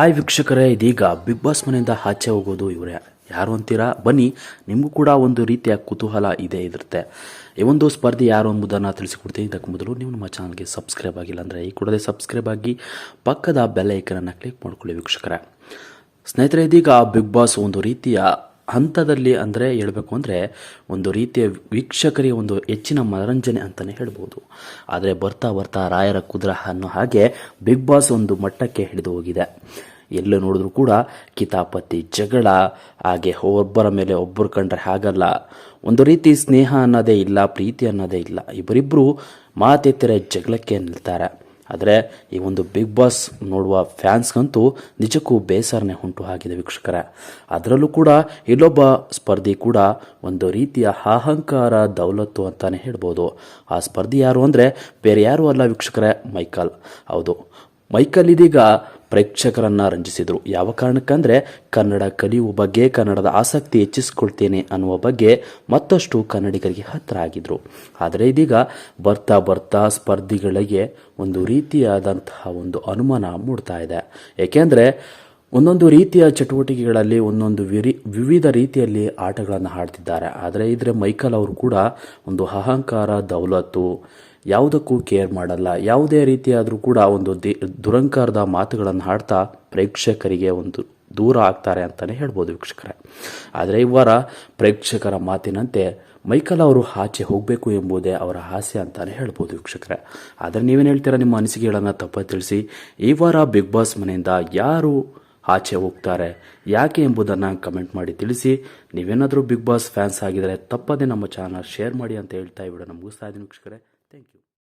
ಆಯ್ ವೀಕ್ಷಕರೇ, ಇದೀಗ big boss ಮನೆಯಿಂದ ಆಚೆ ಹೋಗೋದು ಇವರೇ. ಯಾರು ಅಂತೀರಾ? ಬನ್ನಿ, ನಿಮಗೂ ಕೂಡ ಒಂದು ರೀತಿಯ ಕುತೂಹಲ ಇದೆ ಇರುತ್ತೆ ಈ ಒಂದು ಸ್ಪರ್ಧೆ ಯಾರು ಎಂಬುದನ್ನು ತಿಳಿಸಿಕೊಡ್ತೀನಿ. ಇದಕ್ಕೆ ಮೊದಲು ನೀವು ನಮ್ಮ ಚಾನಲ್ಗೆ ಸಬ್ಸ್ಕ್ರೈಬ್ ಆಗಿಲ್ಲ ಅಂದರೆ ಈ ಕೂಡಲೇ ಸಬ್ಸ್ಕ್ರೈಬ್ ಆಗಿ ಪಕ್ಕದ ಬೆಲ್ ಕ್ಲಿಕ್ ಮಾಡ್ಕೊಳ್ಳಿ ವೀಕ್ಷಕರೇ. ಸ್ನೇಹಿತರೆ, ಇದೀಗ ಬಿಗ್ ಬಾಸ್ ಒಂದು ರೀತಿಯ ಹಂತದಲ್ಲಿ ಅಂದರೆ ಹೇಳಬೇಕು ಅಂದರೆ ಒಂದು ರೀತಿಯ ವೀಕ್ಷಕರಿಗೆ ಒಂದು ಹೆಚ್ಚಿನ ಮನರಂಜನೆ ಅಂತಲೇ ಹೇಳ್ಬೋದು. ಆದರೆ ಬರ್ತಾ ಬರ್ತಾ ರಾಯರ ಕುದುರ ಅನ್ನೋ ಹಾಗೆ ಬಿಗ್ ಬಾಸ್ ಒಂದು ಮಟ್ಟಕ್ಕೆ ಹಿಡಿದು ಹೋಗಿದೆ. ಎಲ್ಲ ನೋಡಿದ್ರು ಕೂಡ ಕಿತಾಪತಿ, ಜಗಳ, ಹಾಗೆ ಒಬ್ಬರ ಮೇಲೆ ಒಬ್ಬರು ಕಂಡ್ರೆ ಹಾಗಲ್ಲ. ಒಂದು ರೀತಿ ಸ್ನೇಹ ಅನ್ನೋದೇ ಇಲ್ಲ, ಪ್ರೀತಿ ಅನ್ನೋದೇ ಇಲ್ಲ. ಇಬ್ಬರಿಬ್ಬರು ಮಾತೆತ್ತರೆ ಜಗಳಕ್ಕೆ ನಿಲ್ತಾರೆ. ಆದರೆ ಈ ಒಂದು ಬಿಗ್ ಬಾಸ್ ನೋಡುವ ಫ್ಯಾನ್ಸ್ಗಂತೂ ನಿಜಕ್ಕೂ ಬೇಸರನೆ ಉಂಟು ಆಗಿದೆ ವೀಕ್ಷಕರ. ಅದರಲ್ಲೂ ಕೂಡ ಇಲ್ಲೊಬ್ಬ ಸ್ಪರ್ಧಿ ಕೂಡ ಒಂದು ರೀತಿಯ ಅಹಂಕಾರ, ದೌಲತ್ತು ಅಂತಾನೆ ಹೇಳ್ಬೋದು. ಆ ಸ್ಪರ್ಧಿ ಯಾರು ಅಂದರೆ ಬೇರೆ ಯಾರು ಅಲ್ಲ ವೀಕ್ಷಕರೇ, ಮೈಕಲ್. ಹೌದು. ಮೈಕಲ್ ಇದೀಗ ಪ್ರೇಕ್ಷಕರನ್ನ ರಂಜಿಸಿದರು. ಯಾವ ಕಾರಣಕ್ಕಂದರೆ, ಕನ್ನಡ ಕಲಿಯುವ ಬಗ್ಗೆ, ಕನ್ನಡದ ಆಸಕ್ತಿ ಹೆಚ್ಚಿಸಿಕೊಳ್ತೇನೆ ಅನ್ನುವ ಬಗ್ಗೆ ಮತ್ತಷ್ಟು ಕನ್ನಡಿಗರಿಗೆ ಹತ್ತಿರ ಆಗಿದ್ರು. ಆದರೆ ಇದೀಗ ಬರ್ತಾ ಬರ್ತಾ ಸ್ಪರ್ಧಿಗಳಿಗೆ ಒಂದು ರೀತಿಯಾದಂತಹ ಒಂದು ಅನುಮಾನ ಮೂಡ್ತಾ ಇದೆ. ಏಕೆಂದರೆ, ಒಂದೊಂದು ರೀತಿಯ ಚಟುವಟಿಕೆಗಳಲ್ಲಿ, ಒಂದೊಂದು ವಿರಿ, ವಿವಿಧ ರೀತಿಯಲ್ಲಿ ಆಟಗಳನ್ನು ಆಡ್ತಿದ್ದಾರೆ. ಆದರೆ ಇದ್ರೆ ಮೈಕಲ್ ಅವರು ಕೂಡ ಒಂದು ಅಹಂಕಾರ, ದೌಲತ್ತು ಯಾವುದಕ್ಕೂ ಕೇರ್ ಮಾಡಲ್ಲ. ಯಾವುದೇ ರೀತಿಯಾದರೂ ಕೂಡ ಒಂದು ದುರಂಕಾರದ ಮಾತುಗಳನ್ನು ಹಾಡ್ತಾ ಪ್ರೇಕ್ಷಕರಿಗೆ ಒಂದು ದೂರ ಆಗ್ತಾರೆ ಅಂತಲೇ ಹೇಳ್ಬೋದು ವೀಕ್ಷಕರೇ. ಆದರೆ ಈ ವಾರ ಪ್ರೇಕ್ಷಕರ ಮಾತಿನಂತೆ ಮೈಕಲ್ ಅವರು ಆಚೆ ಹೋಗಬೇಕು ಎಂಬುದೇ ಅವರ ಆಸೆ ಅಂತಲೇ ಹೇಳ್ಬೋದು ವೀಕ್ಷಕರೇ. ಆದರೆ ನೀವೇನು ಹೇಳ್ತೀರಾ ನಿಮ್ಮ ಅನಿಸಿಕೆಗಳನ್ನು ತಪ್ಪ ತಿಳಿಸಿ, ಈ ವಾರ ಬಿಗ್ ಬಾಸ್ ಮನೆಯಿಂದ ಯಾರು ಆಚೆ ಹೋಗ್ತಾರೆ, ಯಾಕೆ ಎಂಬುದನ್ನು ಕಮೆಂಟ್ ಮಾಡಿ ತಿಳಿಸಿ. ನೀವೇನಾದರೂ ಬಿಗ್ ಬಾಸ್ ಫ್ಯಾನ್ಸ್ ಆಗಿದರೆ ತಪ್ಪದೇ ನಮ್ಮ ಚಾನಲ್ ಶೇರ್ ಮಾಡಿ ಅಂತ ಹೇಳ್ತಾ ಈ ವಿಡಿಯೋ ಸಾಧ್ಯ ಇದ್ದೀನಿ ವೀಕ್ಷಕರೇ. Thank you.